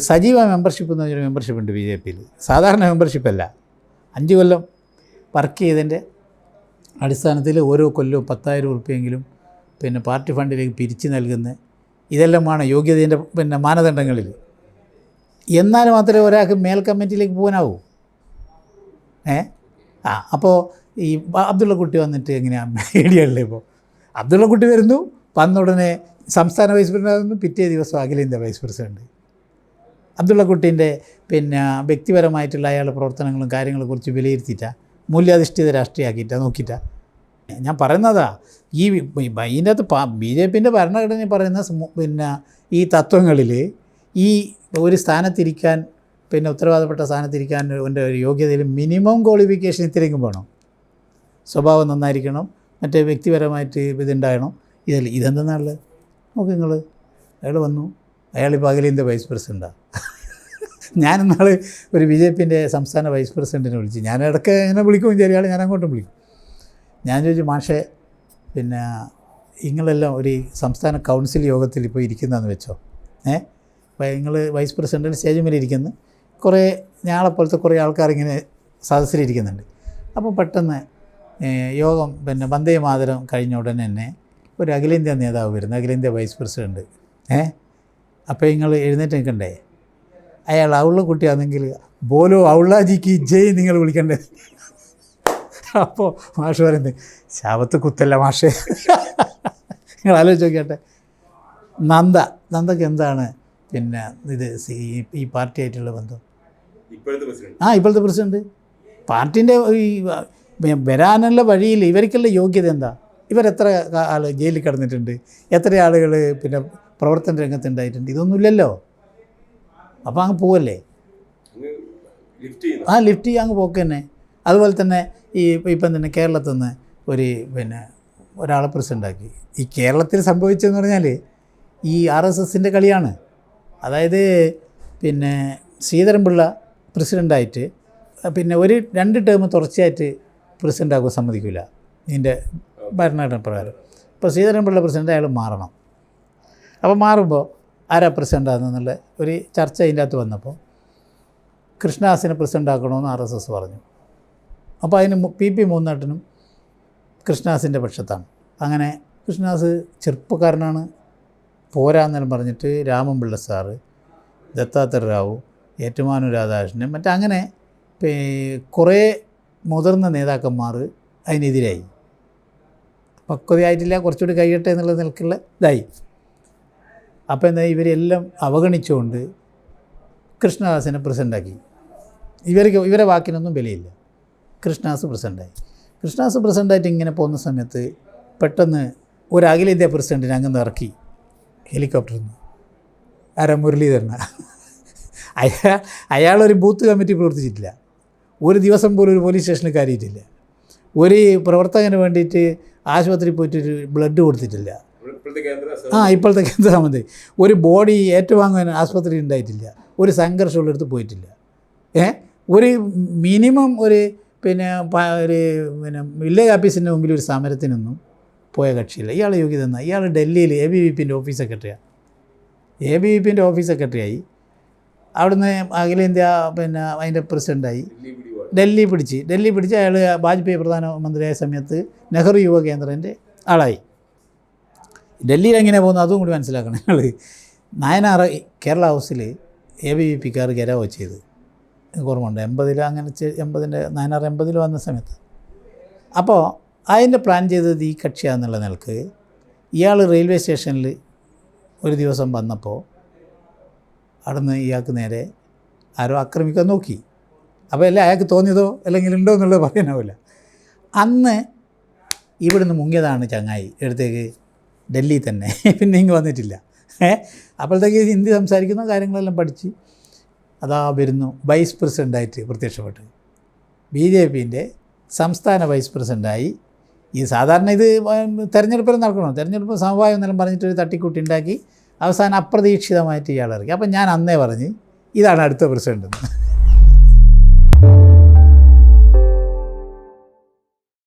സജീവ മെമ്പർഷിപ്പ് എന്ന് പറഞ്ഞൊരു മെമ്പർഷിപ്പ് ഉണ്ട് ബി ജെ പിയിൽ. സാധാരണ മെമ്പർഷിപ്പല്ല അഞ്ച് കൊല്ലം വർക്ക് ചെയ്തതിന്റെ അടിസ്ഥാനത്തിൽ ഓരോ കൊല്ലവും പത്തായിരം ഉറുപ്പ്യെങ്കിലും പിന്നെ പാർട്ടി ഫണ്ടിലേക്ക് പിരിച്ചു നൽകുന്ന ഇതെല്ലാമാണ് യോഗ്യതേന്റെ പിന്നെ മാനദണ്ഡങ്ങളിൽ. എന്നാൽ മാത്രമേ ഒരാൾക്ക് മേൽ കമ്മിറ്റിയിലേക്ക് പോകാനാവൂ. ഏ? ആ അപ്പോൾ ഈ അബ്ദുള്ള കുട്ടി വന്നിട്ട് എങ്ങനെയാണ് മീഡിയകളിൽ ഇപ്പോൾ അബ്ദുള്ള കുട്ടി വരുന്നു വന്നുടനെ സംസ്ഥാന വൈസ് പ്രസിഡന്റ് പിറ്റേ ദിവസം അഖിലേന്ത്യാ വൈസ് പ്രസിഡന്റ് അബ്ദുള്ള കുട്ടീന്റെ പിന്നെ വ്യക്തിപരമായിട്ടുള്ള അയാളുടെ പ്രവർത്തനങ്ങളും കാര്യങ്ങളെ കുറിച്ച് വിലയിരുത്തിയിട്ടാ മൂല്യാധിഷ്ഠിത രാഷ്ട്രീയമാക്കിയിട്ടാ നോക്കിയിട്ടാ. ഞാൻ പറയുന്നതാ ഈ ഇതിന്റെ അകത്ത് ബി ജെ പിന്റെ ഭരണഘടന പറയുന്ന പിന്നെ ഈ തത്വങ്ങളിൽ ഈ ഒരു സ്ഥാനത്തിരിക്കാൻ പിന്നെ ഉത്തരവാദപ്പെട്ട സ്ഥാനത്തിരിക്കാൻ എന്റെ ഒരു യോഗ്യതയിൽ മിനിമം ക്വാളിഫിക്കേഷൻ ഇത്രയെങ്കിലും വേണം. സ്വഭാവം നന്നായിരിക്കണം മറ്റേ വ്യക്തിപരമായിട്ട് ഇതുണ്ടാകണം. ഇതല്ല ഇതെന്തെന്നാണുള്ളത് നോക്ക് നിങ്ങൾ അയാൾ വന്നു. അയാളിപ്പോൾ അഖിലേന്ത്യ വൈസ് പ്രസിഡന്റാണ് ഞാൻ ഒരു ബി ജെ പിന്റെ സംസ്ഥാന വൈസ് പ്രസിഡന്റിനെ വിളിച്ചു ഞാൻ ഇടയ്ക്ക് എന്നെ വിളിക്കും ചെറിയ ഞാൻ അങ്ങോട്ടും വിളിക്കും. ഞാൻ ചോദിച്ചു മാഷേ പിന്നെ നിങ്ങളെല്ലാം ഒരു സംസ്ഥാന കൗൺസിൽ യോഗത്തിൽ ഇപ്പോൾ ഇരിക്കുന്നതെന്ന് വെച്ചോ? ഏ? നിങ്ങൾ വൈസ് പ്രസിഡന്റ് സ്റ്റേജ് മേലെ ഇരിക്കുന്നു. കുറേ ഞങ്ങളെപ്പോലത്തെ കുറേ ആൾക്കാർ ഇങ്ങനെ സദസ്സിലിരിക്കുന്നുണ്ട്. അപ്പോൾ പെട്ടെന്ന് യോഗം പിന്നെ വന്ദേ മാതരം കഴിഞ്ഞ ഉടനെ തന്നെ ഒരു അഖിലേന്ത്യാ നേതാവ് വരുന്നു അഖിലേന്ത്യാ വൈസ് പ്രസിഡന്റ് ഏ? അപ്പോൾ നിങ്ങൾ എഴുന്നേറ്റ് നിൽക്കണ്ടേ? അയാൾ അവളുടെ കുട്ടിയാണെങ്കിൽ ബോലോ ഔളാജിക്ക് ജയ് നിങ്ങൾ വിളിക്കണ്ടേ? അപ്പോൾ മാഷ് പറയുന്നത് ശാപത്ത് കുത്തല്ല മാഷേ. നിങ്ങൾ ആലോചിച്ച് നോക്കിയാട്ടെ. നന്ദ നന്ദക്ക് എന്താണ്? പിന്നെ ഇത് സി- ഈ- പാർട്ടി ആയിട്ടുള്ള ബന്ധം ആ ഇപ്പോഴത്തെ പ്രസിഡന്റ്. പാർട്ടിന്റെ ഈ വരാനുള്ള വഴിയിൽ ഇവർക്കുള്ള യോഗ്യത എന്താ? ഇവരെത്ര ആൾ ജയിലിൽ കിടന്നിട്ടുണ്ട്? എത്ര ആളുകൾ പിന്നെ പ്രവർത്തന രംഗത്തുണ്ടായിട്ടുണ്ട് ഇതൊന്നുമില്ലല്ലോ. അപ്പോൾ അങ്ങ് പോവല്ലേ? ആ ലിഫ്റ്റ് ചെയ്യാൻ അങ്ങ് പോക്ക് തന്നെ. അതുപോലെ തന്നെ ഈ ഇപ്പം തന്നെ കേരളത്തിൽ നിന്ന് ഒരു പിന്നെ ഒരാളെ പ്രസിഡന്റാക്കി ഈ കേരളത്തിൽ സംഭവിച്ചതെന്ന് പറഞ്ഞാൽ ഈ ആർ എസ് എസിന്റെ കളിയാണ്. അതായത് പിന്നെ ശ്രീധരൻപിള്ള പ്രസിഡന്റായിട്ട് പിന്നെ ഒരു രണ്ട് ടേം തുടർച്ചയായിട്ട് പ്രസിഡന്റ് ആകുമ്പോൾ സമ്മതിക്കില്ല ഇതിന്റെ ഭരണഘടന പ്രകാരം. ഇപ്പോൾ ശ്രീധരൻപിള്ള പ്രസിഡന്റ് അയാൾ മാറണം. അപ്പോൾ മാറുമ്പോൾ ആരാ പ്രസിഡന്റ് ഒരു ചർച്ച അതിന്റെ അകത്ത് വന്നപ്പോൾ കൃഷ്ണദാസിനെ പ്രസിഡന്റ് ആക്കണമെന്ന് ആർ എസ് എസ് പറഞ്ഞു. അപ്പോൾ അതിന് പി പി മൂന്നാട്ടിനും കൃഷ്ണദാസിന്റെ പക്ഷത്താണ്. അങ്ങനെ കൃഷ്ണദാസ് ചെറുപ്പക്കാരനാണ് പോരാന്നെല്ലാം പറഞ്ഞിട്ട് രാമൻപിള്ള സാറ് ദത്താത്ര റാവു ഏറ്റുമാനു രാധാകൃഷ്ണൻ മറ്റങ്ങനെ കുറേ മുതിർന്ന നേതാക്കന്മാർ അതിനെതിരായി. പക്വതയായിട്ടില്ല കുറച്ചുകൂടി കഴിയട്ടെ എന്നുള്ള നിലക്കുള്ള ഇതായി. അപ്പോൾ എന്താ ഇവരെല്ലാം അവഗണിച്ചുകൊണ്ട് കൃഷ്ണദാസിനെ പ്രസിഡന്റാക്കി ഇവർക്ക് ഇവരെ വാക്കിനൊന്നും വിലയില്ല. കൃഷ്ണദാസ് പ്രസിഡന്റായി കൃഷ്ണദാസ് പ്രസിഡന്റായിട്ട് ഇങ്ങനെ പോകുന്ന സമയത്ത് പെട്ടെന്ന് ഒരു അഖിലേന്ത്യാ പ്രസിഡന്റിനെ അങ്ങനെ ഇറക്കി ഹെലികോപ്റ്ററിൽ നിന്ന്. ആരാ മുരളീധരന? അയാൾ അയാളൊരു ബൂത്ത് കമ്മിറ്റി പ്രവർത്തിച്ചിട്ടില്ല. ഒരു ദിവസം പോലും ഒരു പോലീസ് സ്റ്റേഷനിൽ കയറിയിട്ടില്ല. ഒരു പ്രവർത്തകന് വേണ്ടിയിട്ട് ആശുപത്രിയിൽ പോയിട്ട് ഒരു ബ്ലഡ് കൊടുത്തിട്ടില്ല. ആ ഇപ്പോഴത്തെ കേന്ദ്ര സമിതി ഒരു ബോഡി ഏറ്റുവാങ്ങാൻ ആശുപത്രി ഉണ്ടായിട്ടില്ല. ഒരു സംഘർഷമുള്ളിടത്ത് പോയിട്ടില്ല. ഏ? ഒരു മിനിമം ഒരു പിന്നെ ഒരു പിന്നെ വില്ലേജ് ഓഫീസിന്റെ മുമ്പിൽ ഒരു സമരത്തിനൊന്നും പോയ കക്ഷിയില്ല. ഇയാൾ യോഗ്യത എന്നാൽ ഇയാൾ ഡൽഹിയിൽ എ ബി വി പിന്റെ ഓഫീസ് സെക്രട്ടറിയാണ് എ ബി വി പിന്റെ ഓഫീസ് സെക്രട്ടറിയായി. അവിടുന്ന് അഖിലേന്ത്യ പിന്നെ അതിന്റെ പ്രസിഡന്റായി ഡൽഹി പിടിച്ച്. ഡൽഹി പിടിച്ച് അയാൾ വാജ്പേയി പ്രധാനമന്ത്രിയായ സമയത്ത് നെഹ്റു യുവ കേന്ദ്രന്റെ ആളായി. ഡൽഹിയിൽ എങ്ങനെ പോകുന്നത് അതും കൂടി മനസ്സിലാക്കണം ഞങ്ങൾ നയനാറ് കേരള ഹൗസിൽ എ ബി വി പിക്കാർ ഗരാവോ ചെയ്ത്. ഓർമ്മയുണ്ട്. എൺപതിൽ അങ്ങനെ എൺപതിന്റെ നയനാറ് എൺപതിൽ വന്ന സമയത്ത്. അപ്പോൾ അതിന്റെ പ്ലാൻ ചെയ്തത് ഈ കക്ഷിയാണെന്നുള്ള നിലയ്ക്ക് ഇയാൾ റെയിൽവേ സ്റ്റേഷനിൽ ഒരു ദിവസം വന്നപ്പോൾ അവിടുന്ന് ഇയാൾക്ക് നേരെ ആരോ ആക്രമിക്കാൻ നോക്കി. അപ്പോൾ അല്ല അയാൾക്ക് തോന്നിയതോ അല്ലെങ്കിൽ ഉണ്ടോ എന്നുള്ളത് പറയാനാവില്ല. അന്ന് ഇവിടുന്ന് മുങ്ങിയതാണ് ചങ്ങായി. എടുത്തേക്ക് ഡൽഹി തന്നെ. പിന്നെ ഇങ്ങ് വന്നിട്ടില്ല. അപ്പോഴത്തേക്ക് ഹിന്ദി സംസാരിക്കുന്ന കാര്യങ്ങളെല്ലാം പഠിച്ച് അതാ വരുന്നു വൈസ് പ്രസിഡന്റായിട്ട് പ്രത്യക്ഷപ്പെട്ട്. ബി ജെ പിന്റെ സംസ്ഥാന വൈസ് പ്രസിഡന്റായി ഈ സാധാരണ ഇത് തെരഞ്ഞെടുപ്പിൽ നടക്കണം. തെരഞ്ഞെടുപ്പ് സമവായം എന്നെല്ലാം പറഞ്ഞിട്ട് ഒരു തട്ടിക്കൂട്ടി ഉണ്ടാക്കി അവസാനം അപ്രതീക്ഷിതമായിട്ട് ഇയാൾ ഇറക്കി അപ്പം ഞാൻ അന്നേ പറഞ്ഞ് ഇതാണ് അടുത്ത പ്രസിഡന്റ്